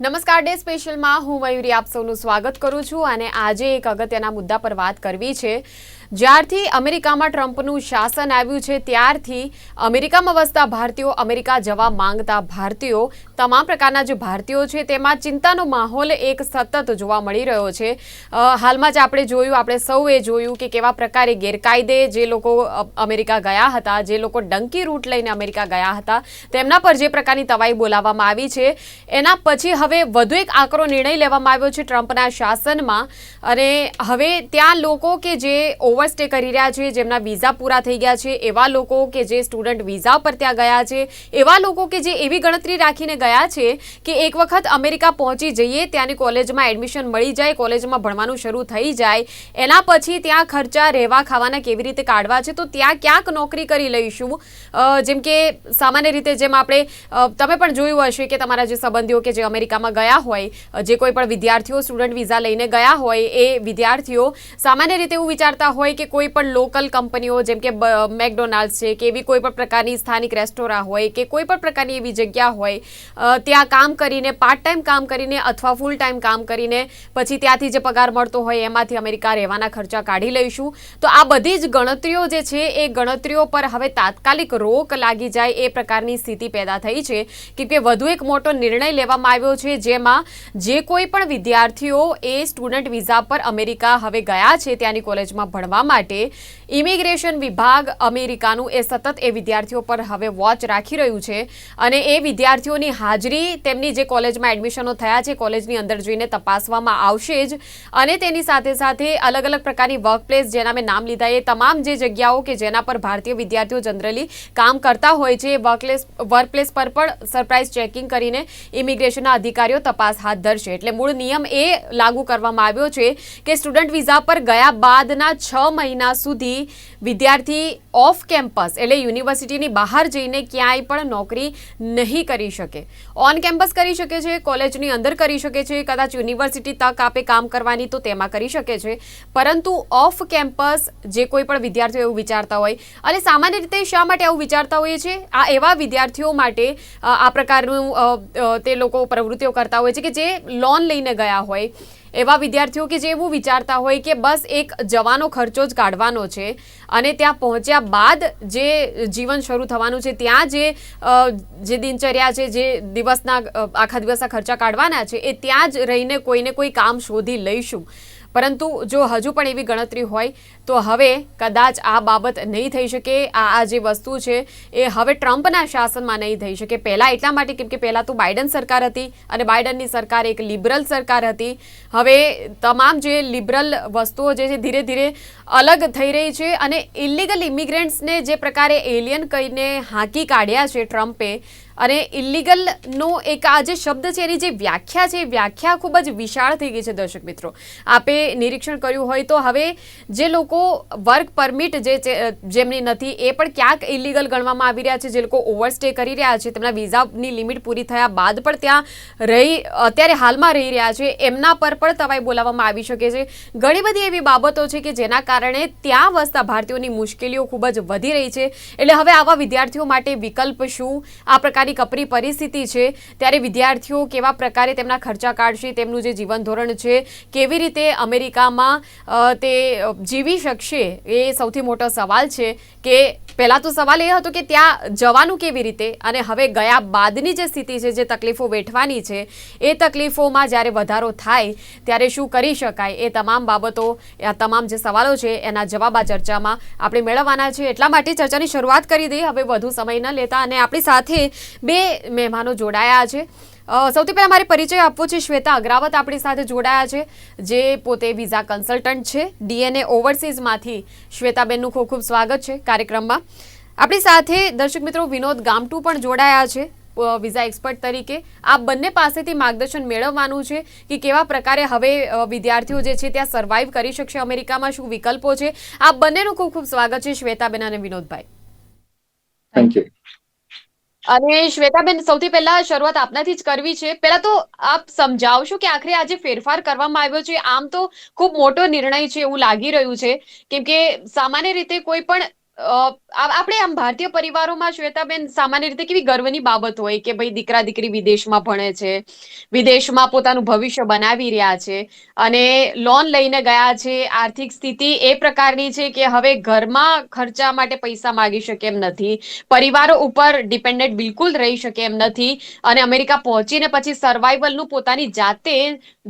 નમસ્કાર ડે સ્પેશિયલમાં હું મયુરી આપ સૌનું સ્વાગત કરું છું અને આજે એક અગત્યના મુદ્દા પર વાત કરવી છે. જ્યારથી અમેરિકામાં ટ્રમ્પનું શાસન આવ્યું છે, ત્યારથી અમેરિકામાં વસતા ભારતીયો અમેરિકા જવા માંગતા ભારતીયો, તમામ પ્રકારના જે ભારતીયો છે, તેમાં ચિંતાનો માહોલ એક સતત જોવા મળી રહ્યો છે. હાલમાં જ આપણે જોયું, આપણે સૌએ જોયું કે કેવા પ્રકારે ગેરકાયદે જે લોકો અમેરિકા ગયા હતા, જે લોકો ડંકી રૂટ લઈને અમેરિકા ગયા હતા, તેમના પર જે પ્રકારની તવાઈ બોલાવવામાં આવી છે. એના પછી હવે વધુ એક આકરો નિર્ણય લેવામાં આવ્યો છે ટ્રમ્પના શાસનમાં અને હવે ત્યાં લોકો કે જે ઓવરસ્ટે કરી રહ્યા છે, જેમના વિઝા પૂરા થઈ ગયા છે. એવા લોકો કે જે સ્ટુડન્ટ વિઝા પર ત્યાં ગયા છે. એવા લોકો કે જે એવી ગણતરી રાખીને ગયા છે કે એક વખત અમેરિકા પહોંચી જઈએ, ત્યાંની કોલેજમાં એડમિશન મળી જાય, કોલેજમાં ભણવાનું શરૂ થઈ જાય. એના પછી ત્યાં ખર્ચા, રહેવા, ખાવાના કેવી રીતે કાઢવા છે, તો ત્યાં ક્યાંક નોકરી કરી લઈશું. જેમ કે સામાન્ય રીતે જેમ આપણે તમે પણ જોયું હશે કે તમારા જે સંબંધીઓ કે જે અમેરિકામાં ગયા હોય, જે કોઈ પણ વિદ્યાર્થીઓ સ્ટુડન્ટ વિઝા લઈને ગયા હોય, એ વિદ્યાર્થીઓ સામાન્ય રીતે એવું વિચારતા હોય કે કોઈ પણ લોકલ કંપનીઓ, જેમ કે મેકડોનાલ્ડ છે કે એવી કોઈ પણ પ્રકારની સ્થાનિક રેસ્ટોરાં હોય કે કોઈ પણ પ્રકારની એવી જગ્યા હોય ત્યાં કામ કરીને પાર્ટ ટાઈમ કામ કરીને અથવા ફૂલ ટાઈમ કામ કરીને પછી ત્યાંથી જે પગાર મળતો હોય એમાંથી અમેરિકા રહેવાના ખર્ચા કાઢી લઈશું. તો આ બધી જ ગણતરીઓ જે છે એ ગણતરીઓ પર હવે તાત્કાલિક રોક લાગી જાય એ પ્રકારની સ્થિતિ પેદા થઈ છે. કે વધુ એક મોટો નિર્ણય લેવામાં આવ્યો છે જેમાં જે કોઈ પણ વિદ્યાર્થીઓ એ સ્ટુડન્ટ વિઝા પર અમેરિકા હવે ગયા છે ત્યાંની કોલેજમાં ભણવા. માટે ઇમિગ્રેશન વિભાગ અમેરિકાનું એ સતત એ વિદ્યાર્થીઓ પર હવે વોચ રાખી રહ્યું છે અને એ વિદ્યાર્થીઓની હાજરી તેમની જે કોલેજમાં એડમિશનો થયા છે, કોલેજની અંદર જઈને તપાસવામાં આવશે જ. અને તેની સાથે સાથે અલગ અલગ પ્રકારની વર્ક પ્લેસ જેના મેં નામ લીધા, એ તમામ જે જગ્યાઓ કે જેના પર ભારતીય વિદ્યાર્થીઓ જનરલી કામ કરતા હોય છે, એ વર્કપ્લેસ વર્કપ્લેસ પર પણ સરપ્રાઇઝ ચેકિંગ કરીને ઇમિગ્રેશનના અધિકારીઓ તપાસ હાથ ધરશે. એટલે મૂળ નિયમ એ લાગુ કરવામાં આવ્યો છે કે સ્ટુડન્ટ વિઝા પર ગયા બાદના છ મહિના સુધી વિદ્યાર્થી ઓફ કેમ્પસ એટલે યુનિવર્સિટીની બહાર જઈને ક્યાંય પણ નોકરી નહીં કરી શકે. ઓન કેમ્પસ કરી શકે છે, કોલેજની અંદર કરી શકે છે, કદાચ યુનિવર્સિટી તક આપે કામ કરવાની તો તેમાં કરી શકે છે. પરંતુ ઓફ કેમ્પસ જે કોઈ પણ વિદ્યાર્થીઓ એવું વિચારતા હોય, અને સામાન્ય રીતે શા માટે આવું વિચારતા હોઈએ છે આ એવા વિદ્યાર્થીઓ માટે આ પ્રકારનું તે લોકો પ્રવૃત્તિઓ કરતા હોય છે કે જે લોન લઈને ગયા હોય. એવા વિદ્યાર્થીઓ કે જે એવું વિચારતા હોય કે બસ એક જવાનો ખર્ચો જ કાઢવાનો છે અને ત્યાં પહોંચ્યા બાદ જે જીવન શરૂ થવાનું છે, ત્યાં જે જે દિનચર્યા છે, જે દિવસના આખા દિવસના ખર્ચા કાઢવાના છે, એ ત્યાં જ રહીને કોઈને કોઈ કામ શોધી લઈશું. પરંતુ જો હજુ પણ એવી ગણતરી હોય, તો હવે કદાચ આ બાબત નહીં થઈ શકે. આ આ જે વસ્તુ છે, એ હવે ટ્રમ્પના શાસનમાં નહીં થઈ શકે. પહેલાં એટલા માટે કેમ કે પહેલાં તો બાઇડન સરકાર હતી અને બાઇડનની સરકાર એક લિબરલ સરકાર હતી. હવે તમામ જે લિબરલ વસ્તુઓ જે છે, ધીરે ધીરે અલગ થઈ રહી છે અને ઇલિગલ ઇમિગ્રન્ટ્સને જે પ્રકારે એલિયન કહીને હાંકી કાઢ્યા છે ટ્રમ્પે અને ઇલિગલનો એક આ જે શબ્દ છે, એની જે વ્યાખ્યા છે વ્યાખ્યા ખૂબ જ વિશાળ થઈ ગઈ છે, દર્શક મિત્રો. આપે નિરીક્ષણ કર્યું હોય તો હવે જે લોકો વર્ક પરમિટ જે જેમની નથી, એ પણ ક્યાંક ઇલિગલ ગણવામાં આવી રહ્યા છે. જે લોકો ઓવરસ્ટે કરી રહ્યા છે, તેમના વિઝાની લિમિટ પૂરી થયા બાદ પણ ત્યાં રહી, અત્યારે હાલમાં રહી રહ્યા છે. એમના પર પણ તવાઈ બોલાવવામાં આવી શકે છે. ઘણી બધી એવી બાબતો છે કે જેના કારણે ત્યાં વસતા ભારતીયોની મુશ્કેલીઓ ખૂબ જ વધી રહી છે. એટલે હવે આવા વિદ્યાર્થીઓ માટે વિકલ્પ શું? આ પ્રકારની કપરી પરિસ્થિતિ છે, ત્યારે વિદ્યાર્થીઓ કેવા પ્રકારે તેમના ખર્ચા કાઢશે, તેમનું જે જીવન ધોરણ છે, કેવી રીતે અમેરિકામાં તે જીવી શકશે એ સૌથી મોટો સવાલ છે કે પહેલાં તો સવાલ એ હતો કે ત્યાં જવાનું કેવી રીતે અને હવે ગયા બાદની જે સ્થિતિ છે, જે તકલીફો વેઠવાની છે, એ તકલીફોમાં જ્યારે વધારો થાય ત્યારે શું કરી શકાય? એ તમામ બાબતો આ તમામ જે સવાલો છે, એના જવાબ આ ચર્ચામાં આપણે મેળવવાના છે એટલા માટે ચર્ચાની શરૂઆત કરી દઈએ. હવે વધુ સમય ન લેતા અને આપણી સાથે બે મહેમાનો જોડાયા છે. સૌથી પહેલાં મારે પરિચય આપવો છે શ્વેતા અગ્રાવત આપણી સાથે જોડાયા છે, જે પોતે વિઝા કન્સલ્ટન્ટ છે ડીએનએ ઓવરસીઝમાંથી શ્વેતાબેનનું ખૂબ ખૂબ સ્વાગત છે કાર્યક્રમમાં. આપણી સાથે દર્શક મિત્રો વિનોદ ગામટુ પણ જોડાયા છે વિઝા એક્સપર્ટ તરીકે. આ બંને પાસેથી માર્ગદર્શન મેળવવાનું છે કે કેવા પ્રકારે હવે વિદ્યાર્થીઓ જે છે ત્યાં સર્વાઈવ કરી શકશે અમેરિકામાં, શું વિકલ્પો છે? આ બંનેનું ખૂબ ખૂબ સ્વાગત છે શ્વેતાબેન અને વિનોદભાઈ. થેન્ક યુ અને શ્વેતાબેન, સૌથી પહેલા શરૂઆત આપનાથી જ કરવી છે. પહેલા તો આપ સમજાવશો કે આખરે આજે ફેરફાર કરવામાં આવ્યો છે. આમ તો ખૂબ મોટો નિર્ણય છે એવું લાગી રહ્યું છે. કેમ કે સામાન્ય રીતે કોઈ પણ અ, આપણે આમ ભારતીય પરિવારોમાં શ્વેતાબેન સામાન્ય રીતે કેવી ગર્વની બાબત હોય કે ભાઈ દીકરા દીકરી વિદેશમાં ભણે છે વિદેશમાં પોતાનું ભવિષ્ય બનાવી રહ્યા છે અને લોન લઈને ગયા છે આર્થિક સ્થિતિ એ પ્રકારની છે કે હવે ઘરમાં ખર્ચા માટે પૈસા માગી શકે એમ નથી પરિવારો ઉપર ડિપેન્ડન્ટ બિલકુલ રહી શકે એમ નથી અને અમેરિકા પહોંચીને પછી સર્વાઈવલનું પોતાની જાતે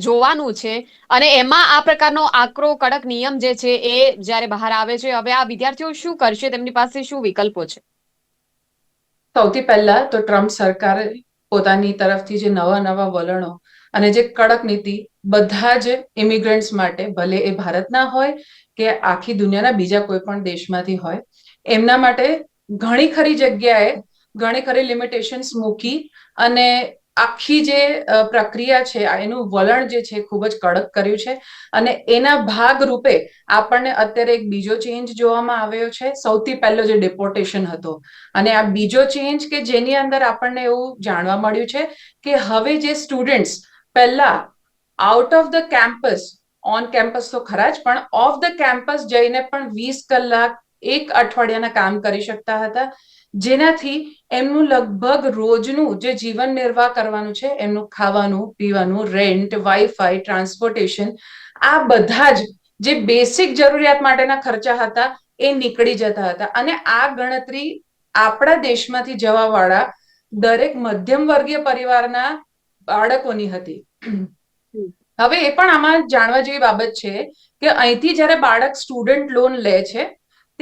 જોવાનું છે અને એમાં આ પ્રકારનો આકરો કડક નિયમ જે છે એ જ્યારે બહાર આવે છે હવે આ વિદ્યાર્થીઓ શું કરશે, તેમની પાસે શું વિકલ્પો છે? સૌથી પહેલા તો ટ્રમ્પ સરકારે પોતાની તરફથી જે નવા નવા વલણો અને જે કડક નીતિ બધા જ ઇમિગ્રન્ટ્સ માટે, ભલે એ ભારતના હોય કે આખી દુનિયાના બીજા કોઈ પણ દેશમાંથી હોય, એમના માટે ઘણી ખરી જગ્યાએ ઘણી ખરી લિમિટેશન્સ મૂકી અને આખી જે પ્રક્રિયા છે એનું વલણ જે છે, ખૂબ જ કડક કર્યું છે. અને એના ભાગ રૂપે આપણને અત્યારે એક બીજો ચેન્જ જોવામાં આવ્યો છે. સૌથી પહેલો જે ડિપોર્ટેશન હતો. અને આ બીજો ચેન્જ કે જેની અંદર આપણને એવું જાણવા મળ્યું છે કે હવે જે સ્ટુડન્ટ્સ પહેલા out of the campus on campus તો ખરા જ, પણ ઓફ ધ કેમ્પસ જઈને પણ વીસ કલાક એક અઠવાડિયાના કામ કરી શકતા હતા. જેનાથી એમનું લગભગ રોજનું જે જીવન નિર્વાહ કરવાનું છે, એમનું ખાવાનું, પીવાનું રેન્ટ વાઈફાઈ ટ્રાન્સપોર્ટેશન આ બધા જ જે બેસિક જરૂરિયાત માટેના ખર્ચા હતા, એ નીકળી જતા હતા. અને આ ગણતરી આપણા દેશમાંથી જવાવાળા દરેક મધ્યમ વર્ગીય પરિવારના બાળકોની હતી. હવે એ પણ આમાં જાણવા જેવી બાબત છે કે અહીંથી જ્યારે બાળક સ્ટુડન્ટ લોન લે છે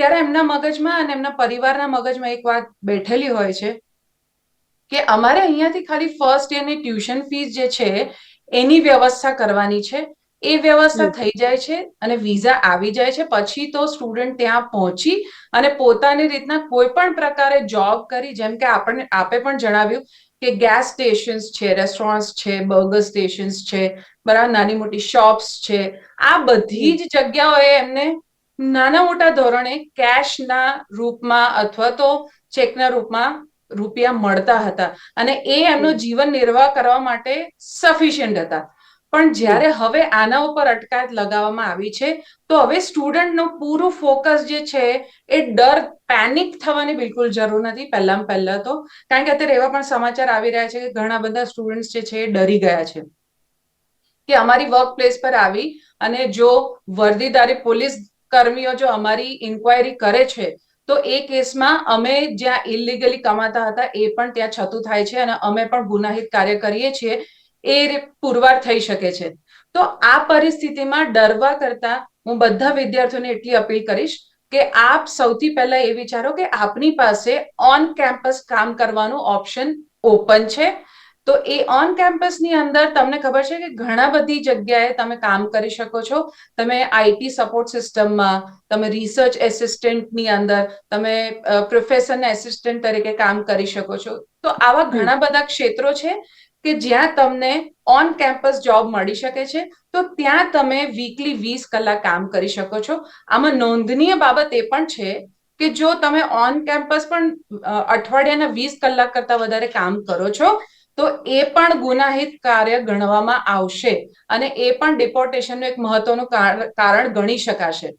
ત્યારે એમના મગજમાં અને એમના પરિવારના મગજમાં એક વાત બેઠેલી હોય છે કે અમારે અહીંયાથી ખાલી ફર્સ્ટ યરની ટ્યુશન ફીસ જે છે એની વ્યવસ્થા કરવાની છે. એ વ્યવસ્થા થઈ જાય છે અને વિઝા આવી જાય છે. પછી તો સ્ટુડન્ટ ત્યાં પહોંચી અને પોતાની રીતના કોઈ પણ પ્રકારે જોબ કરી જેમ કે આપણને આપે પણ જણાવ્યું કે ગેસ સ્ટેશન્સ છે રેસ્ટોરન્ટ્સ છે બર્ગર સ્ટેશન્સ છે બરાબર નાની મોટી શોપ્સ છે. આ બધી જ જગ્યાઓએ એમને નાના મોટા ધોરણે કેશના રૂપમાં અથવા તો ચેકના રૂપમાં રૂપિયા મળતા હતા અને એ એમનો જીવન નિર્વાહ કરવા માટે સફિશિયન્ટ હતા. પણ જ્યારે હવે આના ઉપર અટકાયત લગાવવામાં આવી છે તો હવે સ્ટુડન્ટનું પૂરું ફોકસ જે છે એ ડર પેનિક થવાની બિલકુલ જરૂર નથી. પહેલામાં પહેલા તો. કારણ કે અત્યારે એવા પણ સમાચાર આવી રહ્યા છે કે ઘણા બધા સ્ટુડન્ટ્સ જે છે એ ડરી ગયા છે. કે અમારી વર્ક પ્લેસ પર આવી અને જો વર્દીદારી પોલીસ કર્મીઓ જો અમારી ઇન્ક્વાયરી કરે છે, તો એ કેસમાં અમે જ્યાં ઇલીગલી કમાતા હતા એ પણ ત્યાં છતું થાય છે અને અમે પણ ગુનાહિત કાર્ય કરીએ છીએ, એ પુરવાર થઈ શકે છે. તો આ પરિસ્થિતિમાં ડરવા કરતા હું બધા વિદ્યાર્થીઓને એટલી અપીલ કરીશ કે આપ સૌથી પહેલા એ વિચારો કે આપની પાસે ઓન કેમ્પસ કામ કરવાનું ઓપ્શન ઓપન છે તો એ ઓન કેમ્પસની અંદર તમને ખબર છે કે ઘણા બધી જગ્યાએ તમે કામ કરી શકો છો. તમે આઈટી સપોર્ટ સિસ્ટમમાં તમે રિસર્ચ એસિસ્ટન્ટની અંદર તમે પ્રોફેસરના એસિસ્ટન્ટ તરીકે કામ કરી શકો છો. તો આવા ઘણા બધા ક્ષેત્રો છે કે જ્યાં તમને ઓન કેમ્પસ જોબ મળી શકે છે. તો ત્યાં તમે વીકલી વીસ કલાક કામ કરી શકો છો. આમાં નોંધનીય બાબત એ પણ છે કે જો તમે ઓન કેમ્પસ પણ અઠવાડિયાના વીસ કલાક કરતા વધારે કામ કરો છો તો એ પણ ગુનાહિત કાર્ય ગણવામાં આવશે અને એ પણ ડિપોર્ટેશનનું એક મહત્વનું કારણ ગણી શકાશે.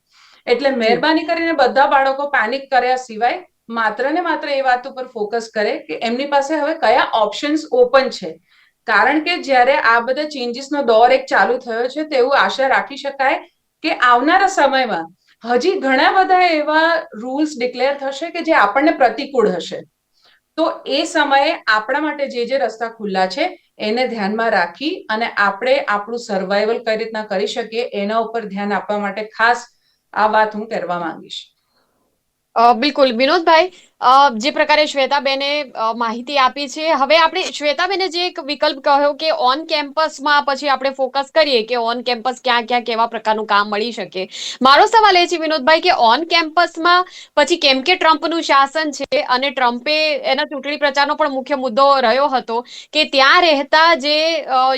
એટલે મહેરબાની કરીને બધા બાળકો પેનિક કર્યા સિવાય માત્ર ને માત્ર એ વાત ઉપર ફોકસ કરે કે એમની પાસે હવે કયા ઓપ્શન્સ ઓપન છે. કારણ કે જ્યારે આ બધા ચેન્જીસનો દોર એક ચાલુ થયો છે તેવું આશા રાખી શકાય કે આવનારા સમયમાં હજી ઘણા બધા એવા રૂલ્સ ડિક્લેર થશે કે જે આપણને પ્રતિકૂળ હશે. તો એ સમયે આપણા માટે જે જે રસ્તા ખુલ્લા છે, એને ધ્યાનમાં રાખી અને આપણે આપણું સર્વાઈવલ કઈ રીતના કરી શકીએ, એના ઉપર ધ્યાન આપવા માટે ખાસ આ વાત હું કરવા માંગીશ. બિલકુલ. વિનોદભાઈ જે પ્રકારે શ્વેતાબેને માહિતી આપી છે. હવે આપણે શ્વેતાબેને જે એક વિકલ્પ કહ્યો કે ઓન કેમ્પસમાં પછી આપણે ફોકસ કરીએ કે ઓન કેમ્પસ ક્યાં ક્યાં કેવા પ્રકારનું કામ મળી શકે. મારો સવાલ એ છે, વિનોદભાઈ, કે ઓન કેમ્પસમાં પછી કેમ કે ટ્રમ્પનું શાસન છે અને ટ્રમ્પે એના ચૂંટણી પ્રચારનો પણ મુખ્ય મુદ્દો રહ્યો હતો કે ત્યાં રહેતા જે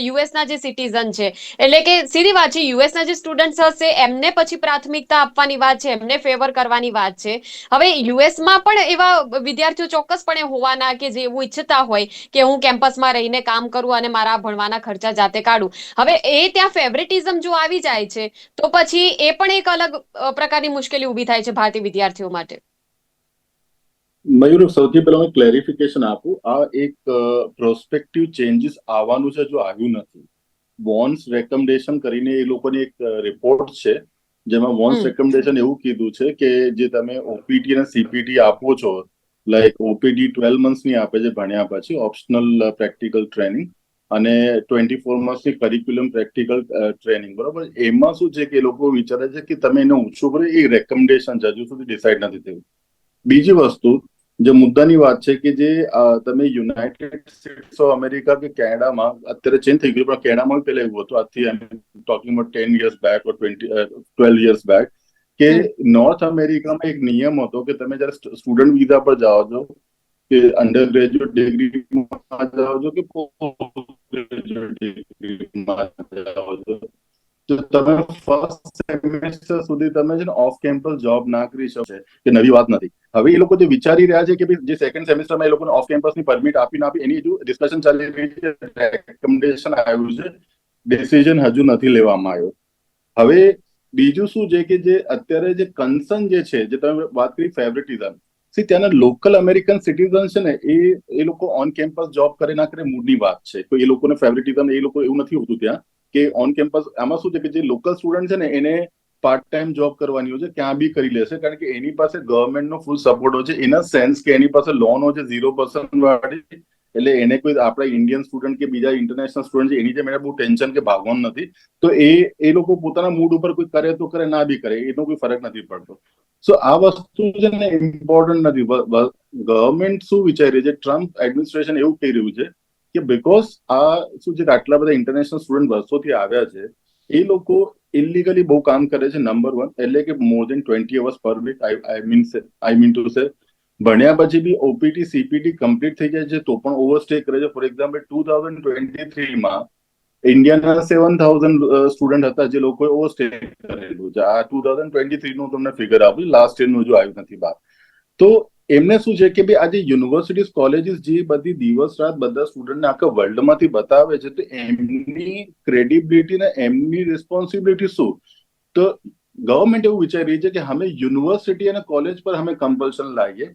યુએસના જે સિટીઝન છે. એટલે કે સીધી વાત છે, યુએસના જે સ્ટુડન્ટ્સ હશે, એમને પછી પ્રાથમિકતા આપવાની વાત છે, એમને ફેવર કરવાની વાત છે. હવે યુએસમાં પણ એવા વિદ્યાર્થીઓ ચોક્કસપણે હોવાના કે જે એવું ઈચ્છતા હોય કે હું કેમ્પસમાં રહીને કામ કરું અને મારા ભણવાના ખર્ચા જાતે કાઢું. હવે એ ત્યાં ફેવરેટિઝમ જો આવી જાય છે, તો પછી એ પણ એક અલગ પ્રકારની મુશ્કેલી ઊભી થાય છે ભારતીય વિદ્યાર્થીઓ માટે. મયુર, સૌથી પહેલા હું ક્લેરિફિકેશન આપું. આ એક પ્રોસ્પેક્ટિવ ચેન્જીસ આવવાનું છે, જો આવ્યું નથી. બોન્સ રેકમેન્ડેશન કરીને એ લોકોની એક રિપોર્ટ છે. જેમાં વોન્સ રેકમેન્ડેશન એવું કીધું છે કે જે તમે ઓપીટી અને સીપીટી આપો છો લાઈક ઓપીડી ટ્વેલ્વ મંથની આપે છે ભણ્યા પછી ઓપ્શનલ પ્રેક્ટિકલ ટ્રેનિંગ અને ટ્વેન્ટી ફોર મંથની કરિક્યુલમ પ્રેક્ટિકલ ટ્રેનિંગ બરોબર? એમાં શું છે કે લોકો વિચારે છે કે તમે એને ઓછું કરો એ રેકમેન્ડેશન છે હજુ સુધી ડિસાઇડ નથી થયું. બીજી વસ્તુ જે મુદ્દાની વાત છે કે જે તમે યુનાઇટેડ સ્ટેટ્સ ઓફ અમેરિકા કે કેનેડામાં અત્યારે ચેન્જ થઈ ગયું પણ કેનેડામાં પહેલા એવું હતું આજથી talking about ten years back or twenty twelve years back કે નોર્થ અમેરિકામાં એક નિયમ હતો કે તમે જયારે સ્ટુડન્ટ વિઝા પર જાઓ છો કે અંડર ગ્રેજ્યુએટ ડિગ્રીમાં જાઓ છો કે પોસ્ટ ગ્રેજ્યુએટ ડિગ્રીમાં જાઓ છો તો તમે ફર્સ્ટ સેમેસ્ટર સુધી તમે છે ને ઓફ કેમ્પસ જોબ ના કરી શકો કે નવી વાત નથી. હવે એ લોકો જે વિચારી રહ્યા છે કે ભાઈ જે સેકન્ડ સેમેસ્ટરમાં એ લોકોને ઓફ કેમ્પસની પરમિટ આપી ના આપી, એની હજુ ડિસ્કશન ચાલી રહી છે રેકમેન્ડેશન આવ્યું છે ડિસિઝન હજુ નથી લેવામાં આવ્યો. હવે બીજું શું છે કે જે અત્યારે જે કન્સર્ન જે છે, જે તમે વાત કરી ફેવરેટિઝમ સી ત્યાંના લોકલ અમેરિકન સિટીઝન છે ને, એ એ લોકો ઓન કેમ્પસ જોબ કરે ના કરે મૂડની વાત છે. તો એ લોકોને ફેવરેટિઝમ એ લોકો એવું નથી હોતું ત્યાં. કે ઓન કેમ્પસ આમાં શું છે કે જે લોકલ સ્ટુડન્ટ છે ને, એને પાર્ટ ટાઈમ જોબ કરવાની હોય છે ક્યાં બી કરી લેશે. કારણ કે એની પાસે ગવર્મેન્ટનો ફૂલ સપોર્ટ હોય છે અ સેન્સ કે એની પાસે લોન છે ઝીરો પર્સન્ટ વાળી. એટલે એને કોઈ આપણા ઇન્ડિયન સ્ટુડન્ટ કે બીજા ઇન્ટરનેશનલ સ્ટુડન્ટ છે, એની જેમ એને બહુ ટેન્શન કે ભાગવાનું નથી. તો એ એ લોકો પોતાના મૂડ ઉપર કોઈ કરે તો કરે, ના બી કરે, એનો કોઈ ફરક નથી પડતો. સો આ વસ્તુ છે ને ઇમ્પોર્ટન્ટ નથી. ગવર્મેન્ટ શું વિચારી રહી છે? ટ્રમ્પ એડમિનિસ્ટ્રેશન એવું કહી રહ્યું છે કે બીકોઝ આ શું છે કે આટલા બધા ઇન્ટરનેશનલ સ્ટુડન્ટ વર્ષોથી આવ્યા છે, એ લોકો ઇલીગલી બહુ કામ કરે છે નંબર વન એટલે કે more than twenty hours per week I mean I mean to say ભણ્યા પછી બી ઓપીટી સીપીટી કમ્પ્લીટ થઈ જાય છે, તો પણ ઓવરસ્ટે કરે છે. For example two thousand twenty થ્રીમાં ઇન્ડિયાના સેવન થાઉઝન્ડ સ્ટુડન્ટ હતા જે લોકોએ ઓવરસ્ટે કરેલું છે. આ ટુ થાઉઝન્ડ ટ્વેન્ટી થ્રી નું તમને ફિગર આપ્યું લાસ્ટ યરનું હજુ આવ્યું નથી બહાર. તો એમને શું છે કે ભાઈ આજે યુનિવર્સિટીઝ, કોલેજીસ જે બધી દિવસ રાત બધા સ્ટુડન્ટને આખા વર્લ્ડમાંથી બતાવે છે, તો એમની ક્રેડિબિલિટી ને એમની રિસ્પોન્સિબિલિટી શું? તો ગવર્મેન્ટ એવું વિચારી રહી છે કે અમે યુનિવર્સિટી અને કોલેજ પર અમે કમ્પલ્શન લાવીએ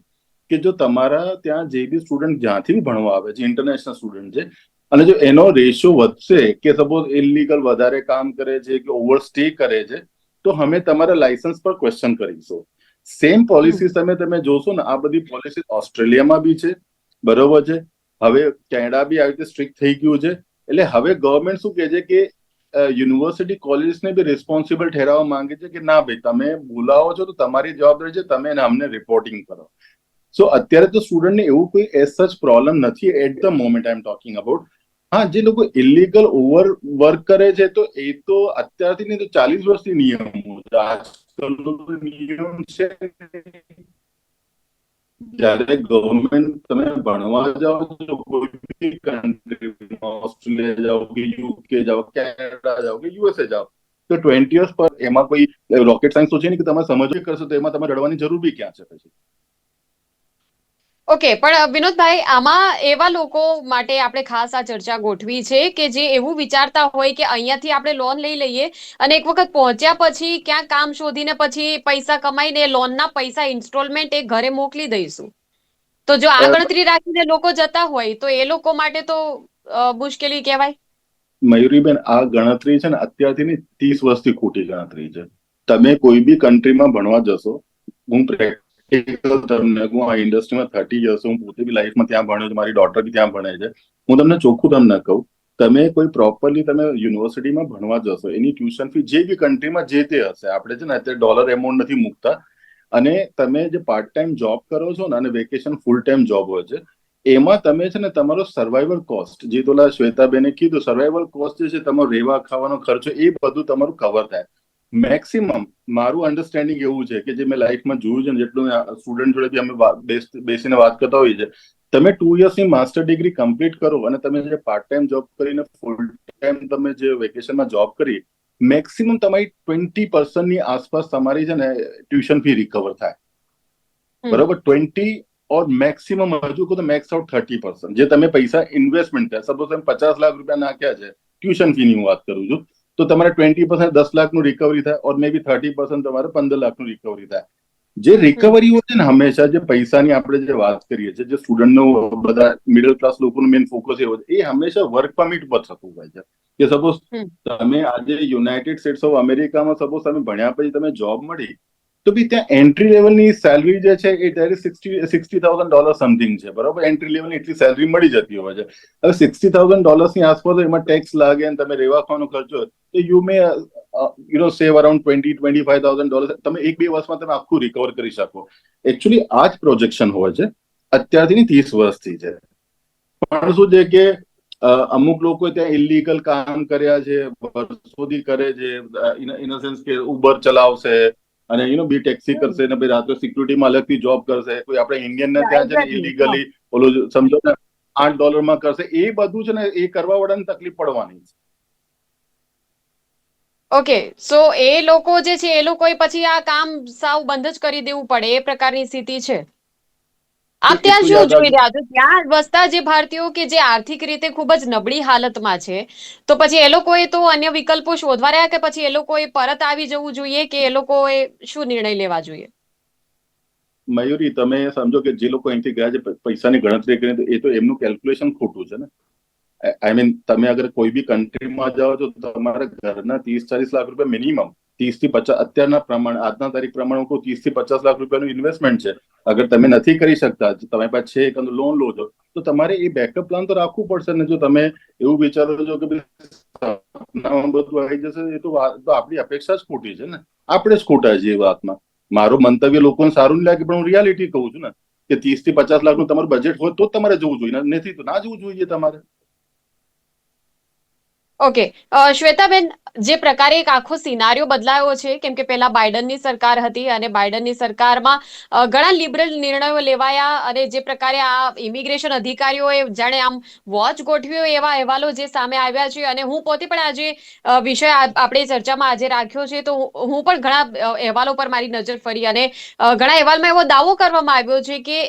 કે જો તમારા ત્યાં જે બી સ્ટુડન્ટ જ્યાંથી ભણવા આવે છે ઇન્ટરનેશનલ સ્ટુડન્ટ છે, અને જો એનો રેશિયો વધશે કે સપોઝ ઇલીગલ વધારે કામ કરે છે કે ઓવર સ્ટે કરે છે, તો અમે તમારા લાયસન્સ પર ક્વેશ્ચન કરીશું. સેમ પોલિસીસ તમે તમે જોશો ને આ બધી પોલિસી ઓસ્ટ્રેલિયામાં બી છે બરોબર છે. હવે કેનેડા બી આવી રીતે સ્ટ્રિક્ટ થઈ ગયું છે. એટલે હવે ગવર્મેન્ટ શું કહે છે કે યુનિવર્સિટી કોલેજને બી રિસ્પોન્સિબલ ઠેરવવા માંગે છે કે ના ભાઈ તમે બોલાવો છો તો તમારી જવાબદારી છે તમે અમને રિપોર્ટિંગ કરો. સો અત્યારે તો સ્ટુડન્ટને એવું કોઈ એઝ સચ પ્રોબ્લેમ નથી at the moment I am talking about હા જે લોકો ઇલીગલ ઓવર વર્ક કરે છે તો એ તો અત્યારથી નહીં તો ચાલીસ વર્ષથી નિયમો આજકાલનો નિયમ છે. જ્યારે ગવર્મેન્ટ તમે ભણવા જાઓ છો કોઈ બી કન્ટ્રીમાં ઓસ્ટ્રેલિયા જાઓ કે યુકે જાઓ કેનેડા જાઓ કે યુએસએ જાઓ તો ટ્વેન્ટી યર્સ પર એમાં કોઈ રોકેટ સાયન્સ તો છે નહીં કે તમે સમજવી કરશો તો એમાં તમારે રડવાની જરૂર બી ક્યાં છે પછી? ઓકે પણ વિનોદભાઈ આમાં એવા લોકો માટે આપણે ખાસ આ ચર્ચા ગોઠવી છે કે જે એવું વિચારતા હોય કે અહીંયાથી આપણે લોન લઈ લઈએ અને એક વખત પહોંચ્યા પછી ક્યાં કામ શોધીને પછી પૈસા કમાઈને લોનના પૈસા ઇન્સ્ટોલમેન્ટ એ ઘરે મોકલી દઈશું. તો જો આ ગણતરી રાખીને લોકો જતા હોય તો એ લોકો માટે તો મુશ્કેલી કહેવાય? મયુરીબેન આ ગણતરી છે ને અત્યારથી ત્રીસ વર્ષથી ખોટી ગણતરી છે. તમે કોઈ બી કન્ટ્રીમાં ભણવા જશો હું તમને હું આ ઇન્ડસ્ટ્રીમાં થર્ટી યર્સ હું પોતે બી લાઈફમાં ત્યાં ભણ્યો છું, મારી ડોટર બી ત્યાં ભણે છે. હું તમને ચોખ્ખું તમને કહું, તમે કોઈ પ્રોપરલી તમે યુનિવર્સિટીમાં ભણવા જશો, એની ટ્યુશન ફી જે બી કન્ટ્રીમાં જે તે હશે, આપણે છે ને અત્યારે ડોલર એમાઉન્ટ નથી મૂકતા. અને તમે જે પાર્ટ ટાઈમ જોબ કરો છો ને, અને વેકેશન ફૂલ ટાઈમ જોબ હોય છે, એમાં તમે છે ને તમારો સર્વાઈવલ કોસ્ટ જે તોલા શ્વેતાબેને કીધું સર્વાઈવલ કોસ્ટ જે છે, તમારો રહેવા ખાવાનો ખર્ચો, એ બધું તમારું કવર થાય. મેક્સિમમ મારું અન્ડરસ્ટેન્ડિંગ એવું છે કે જે મેં લાઈફમાં જોયું છે ને જેટલું સ્ટુડન્ટ જોડે બી અમે બેસીને વાત કરતા હોઈએ છીએ તમે ટુ યર્સની માસ્ટર ડિગ્રી કમ્પ્લીટ કરો અને તમે જે પાર્ટ ટાઈમ જોબ કરીને ફૂલ ટાઈમ તમે જે વેકેશનમાં જોબ કરી મેક્સિમમ તમારી ટ્વેન્ટી પર્સન્ટની આસપાસ તમારી છે ને ટ્યુશન ફી રિકવર થાય. બરોબર? ટ્વેન્ટી ઓર મેક્સિમમ હજુ કહું તો મેક્સ આઉટ થર્ટી પર્સન્ટ જે તમે પૈસા ઇન્વેસ્ટમેન્ટ કર્યા સપોઝ તમે પચાસ લાખ રૂપિયા નાખ્યા છે ટ્યુશન ફીની હું વાત કરું છું તો તમારે ટ્વેન્ટી પર્સન્ટ દસ લાખનું રિકવરી થાય ઓર મે બી થર્ટી પર્સન્ટ તમારે પંદર લાખનું રિકવરી થાય. જે રિકવરી હોય છે ને હંમેશા જે પૈસાની આપણે જે વાત કરીએ છીએ જે સ્ટુડન્ટનો બધા મિડલ ક્લાસ લોકોનું મેઇન ફોકસ એવો છે એ હંમેશા વર્ક પરમિટ પર થતું હોય છે. કે સપોઝ તમે આજે યુનાઇટેડ સ્ટેટ્સ ઓફ અમેરિકામાં સપોઝ તમે ભણ્યા પછી તમે જોબ મળી તો બી ત્યાં એન્ટ્રી લેવલની સેલરી જે છે એ ત્યારે sixty sixty thousand dollar something છે, બરાબર? એન્ટ્રી લેવલની એટલી સેલરી મળી જતી હોય છે. હવે સિક્સટી થાઉઝન્ડ ડોલર્સની આસપાસ એમાં ટેક્સ લાગે અને તમે રહેવા ખાવાનો ખર્ચો તો you may you know save around twenty twenty five thousand dollar તમે એક, બે વર્ષમાં તમે આખું રિકવર કરી શકો. એકચ્યુઅલી આ જ પ્રોજેક્શન હોય છે. અત્યારથી ત્રીસ વર્ષથી છે. પણ શું છે કે અમુક લોકો ત્યાં ઇલીગલ કામ કર્યા છે, વર્ષોથી કરે છે ઇન સેન્સ કે ઉબર ચલાવશે અને યુ નો બી ટેક્સી કરશે ને ભાઈ રાત્રે સિક્યુરિટીમાં અલગથી જોબ કરશે કોઈ આપણે ઇન્ડિયન ને ત્યાં છે ઇલીગલી ઓલું સમજો ને આઠ ડોલરમાં કરશે એ બધું છે ને એ કરવા વાળાને તકલીફ પડવાની છે. ઓકે સો એ લોકો જે છે એ લોકોએ પછી આ કામ સાવ બંધ જ કરી દેવું પડે એ પ્રકારની સ્થિતિ છે. આપ ત્યાં શું જોઈ રહ્યા છો? ત્યાં વસતા જે ભારતીયો કે જે આર્થિક રીતે ખૂબ જ નબળી હાલતમાં છે તો પછી એ લોકોએ તો અન્ય વિકલ્પો શોધવા રહ્યા કે પછી એ લોકોએ પરત આવી જવું જોઈએ કે એ લોકોએ શું નિર્ણય લેવા જોઈએ? મયુરી તમે સમજો કે જે લોકો અહીંથી ગયા છે પૈસાની ગણતરી કરીને એ તો એમનું કેલ્ક્યુલેશન ખોટું છે ને. આઈ મીન તમે અગર કોઈ બી કન્ટ્રીમાં જાઓ તો તમારા ઘરના ત્રીસ ચાલીસ લાખ રૂપિયા મિનિમમ ત્રીસથી પચાસ, અત્યારના પ્રમાણે, આજના તારીખ પ્રમાણે હું ત્રીસથી પચાસ લાખ રૂપિયાનું ઇન્વેસ્ટમેન્ટ છે. અગર તમે નથી કરી શકતા તમારી પાસે છે એક લોન લો છો, તો તમારે એ બેકઅપ પ્લાન તો રાખવું પડશે ને જો તમે એવું વિચારો છો કે બધું આવી જશે, એ તો આપણી અપેક્ષા જ ખોટી છે ને. આપણે જ ખોટા છીએ એ વાતમાં. મારું મંતવ્ય લોકોને સારું નહીં લાગે, પણ હું રિયાલિટી કહું છું ને, કે ત્રીસથી પચાસ લાખનું તમારું બજેટ હોય તો તમારે જવું જોઈએ નથી તો ના જવું જોઈએ તમારે. ઓકે શ્વેતાબેન, જે પ્રકારે એક આખો સિનારિયો બદલાયો છે, કેમ કે પહેલા બાઇડનની સરકાર હતી અને બાઇડનની સરકારમાં ઘણા લિબરલ નિર્ણયો લેવાયા અને જે પ્રકારે આ ઇમિગ્રેશન અધિકારીઓએ જાણે આમ વોચ ગોઠવ્યો એવા અહેવાલો જે સામે આવ્યા છે અને હું પોતે પણ આજે વિષય આપણે ચર્ચામાં આજે રાખ્યો છે, તો હું પણ ઘણા અહેવાલો પર મારી નજર ફરી અને ઘણા અહેવાલમાં એવો દાવો કરવામાં આવ્યો છે કે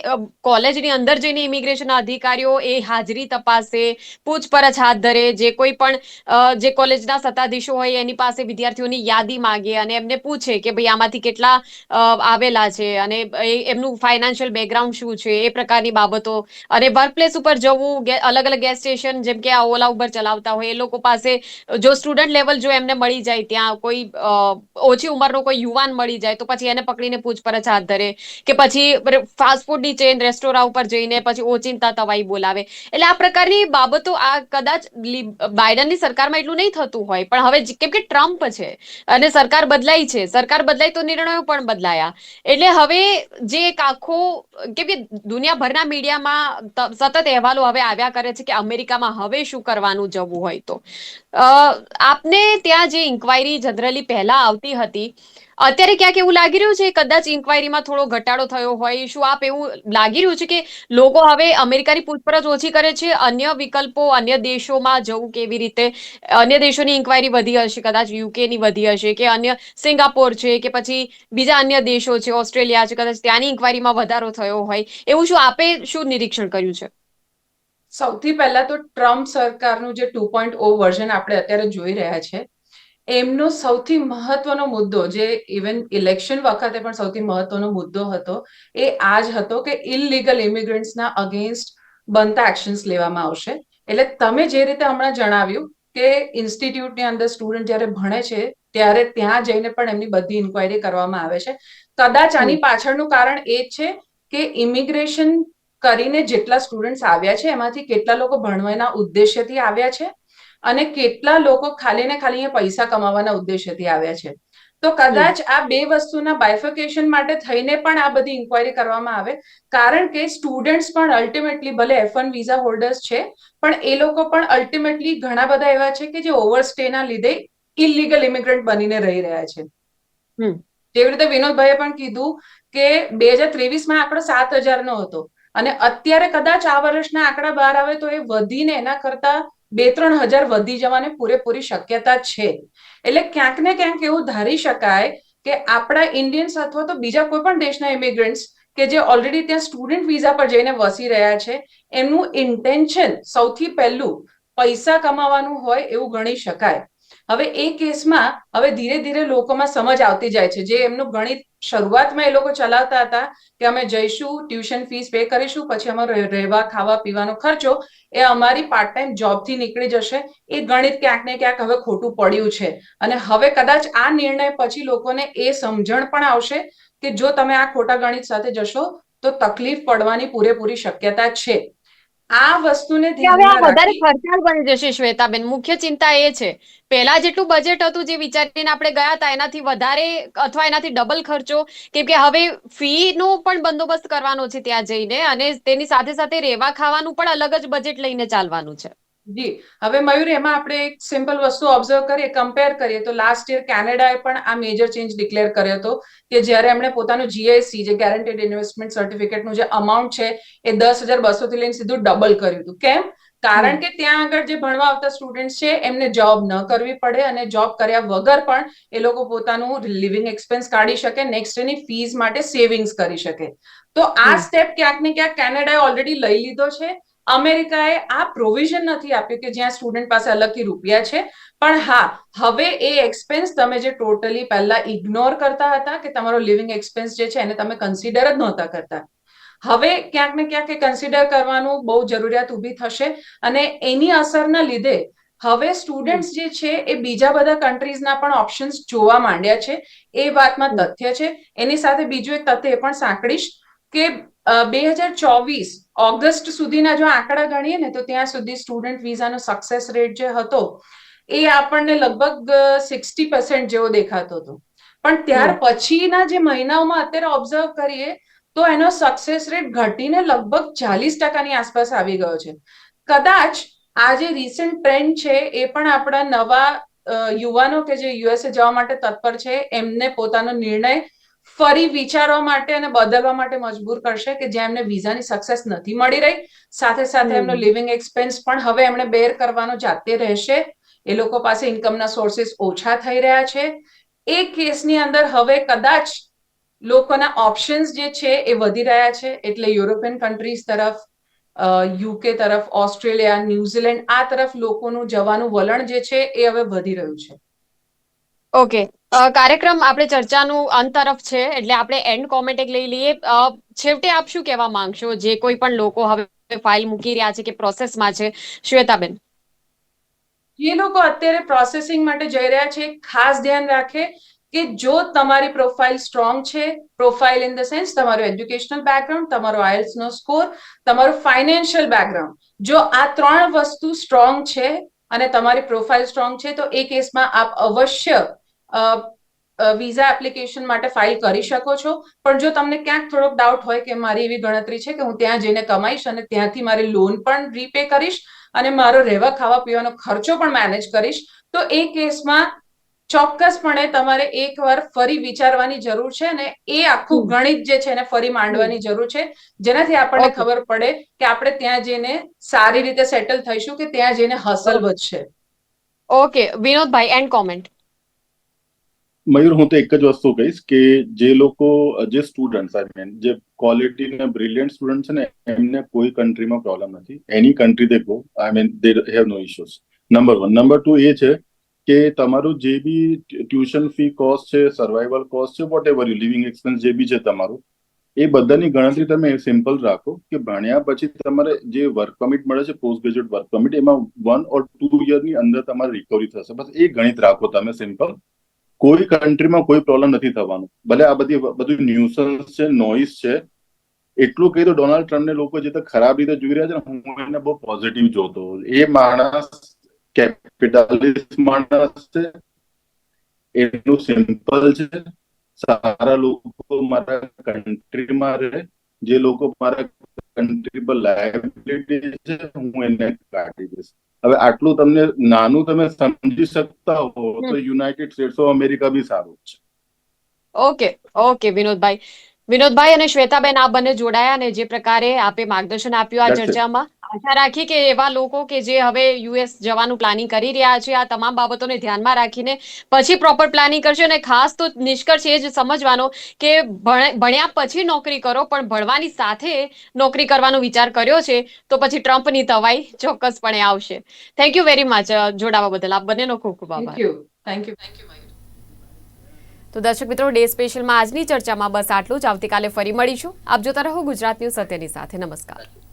કોલેજની અંદર જઈને ઇમિગ્રેશન અધિકારીઓ એ હાજરી તપાસે, પૂછપરછ હાથ ધરે, જે કોઈ પણ જે કોલેજના સત્તાધીશો હોય એની પાસે વિદ્યાર્થીઓની યાદી માંગે અને એમને પૂછે કે ભાઈ આમાંથી કેટલા આવેલા છે અને એમનું ફાઇનાન્શિયલ બેકગ્રાઉન્ડ શું છે, એ પ્રકારની બાબતો. અને વર્કપ્લેસ ઉપર જવું અલગ અલગ ગેસ સ્ટેશન જેમ કે આ ઓલા ઉબર ચલાવતા હોય, એ લોકો પાસે જો સ્ટુડન્ટ લેવલ જો એમને મળી જાય ત્યાં કોઈ ઓછી ઉંમરનો કોઈ યુવાન મળી જાય તો પછી એને પકડીને પૂછપરછ હાથ ધરે કે પછી ફાસ્ટ ફૂડની ચેઇન રેસ્ટોરાં ઉપર જઈને પછી ઓચિંતા તવાઈ બોલાવે. એટલે આ પ્રકારની બાબતો આ કદાચ બાઇડનની સરકારમાં એટલું નહીં થતું હોય. પણ હવે કેમ કે ટ્રમ્પ છે અને સરકાર બદલાઈ છે. સરકાર બદલાઈ તો નિર્ણયો પણ બદલાયા. એટલે હવે જે એક આખો કેમ કે દુનિયાભરના મીડિયામાં સતત અહેવાલો હવે આવ્યા કરે છે કે અમેરિકામાં હવે શું કરવાનું જવું હોય તો. આપને ત્યાં જે ઇન્ક્વાયરી જનરલી પહેલા આવતી હતી, અત્યારે ક્યાંક એવું લાગી રહ્યું છે? કદાચ ઇન્ક્વાયરીમાં થોડો ઘટાડો થયો હોય. શું આપ એવું લાગી રહ્યું છે કે લોકો હવે અમેરિકાની પૂછપરછ ઓછી કરે છે? અન્ય વિકલ્પો, અન્ય દેશોમાં જવું કેવી રીતે? અન્ય દેશોની ઇન્ક્વાયરી વધી હશે, કદાચ યુકેની વધી હશે કે અન્ય સિંગાપોર છે કે પછી બીજા અન્ય દેશો છે, ઓસ્ટ્રેલિયા છે, કદાચ ત્યાંની ઇન્ક્વાયરીમાં વધારો થયો હોય, એવું શું આપે શું નિરીક્ષણ કર્યું છે? સૌથી પહેલા તો ટ્રમ્પ સરકારનું જે ટુ પોઈન્ટ ઓ વર્ઝન આપણે અત્યારે જોઈ રહ્યા છે, એમનો સૌથી મહત્વનો મુદ્દો જે ઇવન ઇલેક્શન વખતે પણ સૌથી મહત્વનો મુદ્દો હતો, એ આ જ હતો કે ઇલીગલ ઇમિગ્રન્ટ્સના અગેન્સ્ટ બનતા એક્શન્સ લેવામાં આવશે. એટલે તમે જે રીતે હમણાં જણાવ્યું કે ઇન્સ્ટિટ્યૂટની અંદર સ્ટુડન્ટ જ્યારે ભણે છે ત્યારે ત્યાં જઈને પણ એમની બધી ઇન્ક્વાયરી કરવામાં આવે છે. કદાચ આની પાછળનું કારણ એ જ છે કે ઇમિગ્રેશન કરીને જેટલા સ્ટુડન્ટ્સ આવ્યા છે એમાંથી કેટલા લોકો ભણવાના ઉદ્દેશ્યથી આવ્યા છે અને કેટલા લોકો ખાલી ને ખાલી અહીંયા પૈસા કમાવાના ઉદ્દેશ્યથી આવ્યા છે. તો કદાચ આ બે વસ્તુના બાયફિકેશન માટે થઈને પણ આ બધી ઇન્ક્વાયરી કરવામાં આવે. કારણ કે સ્ટુડન્ટ્સ પણ અલ્ટિમેટલી ભલે એફ વન વિઝા હોલ્ડર્સ છે પણ એ લોકો પણ અલ્ટિમેટલી ઘણા બધા એવા છે કે જે ઓવરસ્ટેના લીધે ઇલીગલ ઇમિગ્રન્ટ બનીને રહી રહ્યા છે. હમ. જેવી રીતે વિનોદભાઈએ પણ કીધું કે બે હજાર ત્રેવીસમાં આંકડો સાત હજારનો હતો અને અત્યારે કદાચ આ વર્ષના આંકડા બહાર આવે તો એ વધીને એના કરતા બે ત્રણ હજાર વધી જવાની પૂરેપૂરી શક્યતા છે. એટલે ક્યાંક ને ક્યાંક એવું ધારી શકાય કે આપણા ઇન્ડિયન્સ અથવા તો બીજા કોઈ પણ દેશના ઇમિગ્રન્ટ્સ કે જે ઓલરેડી ત્યાં સ્ટુડન્ટ વિઝા પર જઈને વસી રહ્યા છે, એમનું ઇન્ટેન્શન સૌથી પહેલું પૈસા કમાવાનું હોય એવું ગણી શકાય. હવે એ કેસમાં હવે ધીરે ધીરે લોકોમાં સમજ આવતી જાય છે. જે એમનું ગણિત શરૂઆતમાં એ લોકો ચલાવતા હતા કે અમે જઈશું, ટ્યુશન ફીસ પે કરીશું, પછી અમારો રહેવા, ખાવા, પીવાનો ખર્ચો, એ અમારી પાર્ટ ટાઈમ જોબથી નીકળી જશે. એ ગણિત ક્યાંક ને ક્યાંક હવે ખોટું પડ્યું છે. અને હવે કદાચ આ નિર્ણય પછી લોકોને એ સમજણ પણ આવશે કે જો તમે આ ખોટા ગણિત સાથે જશો, તો તકલીફ પડવાની પૂરેપૂરી શક્યતા છે. આ વસ્તુને હવે આ વધારે ખર્ચાળ બની જશે શ્વેતાબેન. મુખ્ય ચિંતા એ છે પહેલા જેટલું બજેટ હતું જે વિચારીને આપણે ગયા હતા એનાથી વધારે અથવા એનાથી ડબલ ખર્ચો કેમ કે હવે ફી નો પણ બંદોબસ્ત કરવાનો છે ત્યાં જઈને અને તેની સાથે સાથે રહેવા ખાવાનું પણ અલગ જ બજેટ લઈને ચાલવાનું છે. જી. હવે મયુર એમાં આપણે એક સિમ્પલ વસ્તુ ઓબ્ઝર્વ કરીએ કમ્પેર કરીએ. તો લાસ્ટ યર કેનેડાએ પણ આ મેજર ચેન્જ ડિક્લેર કર્યો હતો કે જ્યારે એમણે પોતાનું જીઆઈસી જે ગેરંટેડ ઇન્વેસ્ટમેન્ટ સર્ટિફિકેટનું જે અમાઉન્ટ છે એ દસ હજાર બસોથી લઈને સીધું ડબલ કર્યું હતું. કેમ? કારણ કે ત્યાં આગળ જે ભણવા આવતા સ્ટુડન્ટ છે એમને જોબ ન કરવી પડે અને જોબ કર્યા વગર પણ એ લોકો પોતાનું લિવિંગ એક્સપેન્સ કાઢી શકે નેક્સ્ટ એની ફીસ માટે સેવિંગ્સ કરી શકે. તો આ સ્ટેપ ક્યાંક ને ક્યાંક કેનેડાએ ઓલરેડી લઈ લીધો છે. અમેરિકાએ આ પ્રોવિઝન નથી આપ્યું કે જ્યાં સ્ટુડન્ટ પાસે અલગથી રૂપિયા છે. પણ હા, હવે એ એક્સપેન્સ તમે જે ટોટલી પહેલા ઇગ્નોર કરતા હતા કે તમારો લિવિંગ એક્સપેન્સ જે છે એને તમે કન્સિડર જ નહોતા કરતા. હવે ક્યાંક ને ક્યાંક એ કન્સિડર કરવાનું બહુ જરૂરિયાત ઊભી થશે અને એની અસરના લીધે હવે સ્ટુડન્ટ્સ જે છે એ બીજા બધા કન્ટ્રીઝના પણ ઓપ્શન્સ જોવા માંડ્યા છે. એ વાતમાં તથ્ય છે. એની સાથે બીજું એક તથ્ય એ પણ સાંકળીશ કે બે હજાર ચોવીસ ઓગસ્ટ સુધીના જો આંકડા ગણીએ ને તો ત્યાં સુધી સ્ટુડન્ટ વિઝાનો સક્સેસ રેટ જે હતો એ આપણને લગભગ સિક્સટી પર્સન્ટ જેવો દેખાતો હતો. પણ ત્યાર પછીના જે મહિનાઓમાં અત્યારે ઓબ્ઝર્વ કરીએ તો એનો સક્સેસ રેટ ઘટીને લગભગ ચાલીસ ટકાની આસપાસ આવી ગયો છે. કદાચ આ જે રિસન્ટ ટ્રેન્ડ છે એ પણ આપણા નવા યુવાનો કે જે યુએસએ જવા માટે તત્પર છે એમને પોતાનો નિર્ણય ફરી વિચારવા માટે અને બદલવા માટે મજબૂર કરશે કે જ્યાં એમને વિઝાની સક્સેસ નથી મળી રહી. સાથે સાથે. એમનો લિવિંગ એક્સપેન્સ પણ હવે એમણે બેર કરવાનો જાતે રહેશે. એ લોકો પાસે ઇન્કમના સોર્સિસ ઓછા થઈ રહ્યા છે. એ કેસની અંદર હવે કદાચ લોકોના ઓપ્શન્સ જે છે એ વધી રહ્યા છે. એટલે યુરોપિયન કન્ટ્રીઝ તરફ યુકે તરફ ઓસ્ટ્રેલિયા ન્યુઝીલેન્ડ આ તરફ લોકોનું જવાનું વલણ જે છે એ હવે વધી રહ્યું છે. ઓકે કાર્યક્રમ આપણે ચર્ચાનું અંત તરફ છે, એટલે આપણે એન્ડ કોમેન્ટ એક લઈ લઈએ. છેવટે આપ શું કહેવા માંગશો? જે કોઈ પણ લોકો હવે ફાઇલ મૂકી રહ્યા છે કે પ્રોસેસમાં છે. શ્વેતાબેન. જે લોકો અત્યારે પ્રોસેસિંગ માટે જઈ રહ્યા છે, ખાસ ધ્યાન રાખે કે જો તમારી પ્રોફાઇલ સ્ટ્રોંગ છે પ્રોફાઇલ ઇન ધ સેન્સ તમારું એજ્યુકેશનલ બેકગ્રાઉન્ડ તમારો આઇલ્સનો સ્કોર તમારું ફાઇનાન્શિયલ બેકગ્રાઉન્ડ જો આ ત્રણ વસ્તુ સ્ટ્રોંગ છે અને તમારી પ્રોફાઇલ સ્ટ્રોંગ છે, તો એ કેસમાં આપ અવશ્ય વિઝા એપ્લિકેશન માટે ફાઇલ કરી શકો છો. પણ જો તમને ક્યાંક થોડોક ડાઉટ હોય કે મારી એવી ગણતરી છે કે હું ત્યાં જઈને કમાઈશ અને ત્યાંથી મારી લોન પણ રીપે કરીશ અને મારો રહેવા ખાવા પીવાનો ખર્ચો પણ મેનેજ કરીશ તો એ કેસમાં ચોક્કસપણે તમારે એકવાર ફરી વિચારવાની જરૂર છે અને એ આખું ગણિત જે છે એને ફરી માંડવાની જરૂર છે. જેનાથી આપણને ખબર પડે કે આપણે ત્યાં જઈને સારી રીતે સેટલ થઈશું કે ત્યાં જઈને હસલ વધશે. Okay Vinodbhai and comment Mayur, હું તો એક જ વસ્તુ કહીશ કે જે લોકો, જે સ્ટુડન્ટ આઈ મીન જે ક્વોલિટી ને બ્રિલિયન્ટ સ્ટુડન્ટ છે ને, એમને કોઈ કન્ટ્રીમાં પ્રોબ્લેમ નથી. Any country they I mean they have no issues number one number two એ છે કે તમારું જે બી ટ્યુશન ફી કોસ્ટ છે સર્વાઈવલ કોસ્ટ છે what ever you living expense જે બી છે તમારું, એ બધાની ગણતરી તમે સિમ્પલ રાખો કે ભણ્યા પછી તમારે જે વર્ક પરમિટ મળે છે પોસ્ટ ગ્રેજ્યુએટ વર્ક પરમિટ એમાં વન ઓર ટુ યરની અંદર તમારે રિકવરી થશે. બસ એ ગણિત રાખો તમે સિમ્પલ કોઈ કન્ટ્રીમાં કોઈ પ્રોબ્લેમ નથી થવાનું. ભલે આ બધી બધું ન્યુસન્સ છે નોઇસ છે. એટલું કહી તો ડોનાલ્ડ ટ્રમ્પને લોકો જે ખરાબ રીતે જોઈ રહ્યા છે ને, હું એને બહુ પોઝિટિવ જોતો એ માણસ કેપિટાલિસ્ટ માણસ છે. એટલું સિમ્પલ છે. સારા લોકો મારા કન્ટ્રીમાં રહે. જે લોકો મારા કન્ટ્રી પર લાયબિલિટી છે, હું એને કાઢી દઈશ. હવે આટલું તમને નાનું તમે સમજી શકતા હો તો યુનાઇટેડ સ્ટેટ્સ ઓફ અમેરિકા બી સારું છે. Okay okay Vinodbhai. વિનોદભાઈ અને શ્વેતાબેન આ બંને જોડાયા અને જે પ્રકારે આપે માર્ગદર્શન આપ્યું આ ચર્ચામાં. આશા રાખી કે એવા લોકો કે જે હવે યુએસ જવાનું પ્લાનિંગ કરી રહ્યા છે આ તમામ બાબતોને ધ્યાનમાં રાખીને પછી પ્રોપર પ્લાનિંગ કરશે અને ખાસ તો નિષ્કર્ષ એ જ સમજવાનો કે ભણ- ભણ્યા પછી નોકરી કરો પણ ભણવાની સાથે નોકરી કરવાનો વિચાર કર્યો છે તો પછી ટ્રમ્પની તવાઈ ચોક્કસપણે આવશે. થેન્ક યુ વેરી મચ જોડાવા બદલ. આપ બંનેનો ખૂબ ખૂબ આભાર. Thank you thank you thank you તો દર્શક મિત્રો, ડે સ્પેશિયલમાં આજની ચર્ચામાં બસ આટલું જ. આવતીકાલે ફરી મળીશું. આપ જોતા રહો ગુજરાત ન્યૂઝ સત્યની સાથે. નમસ્કાર.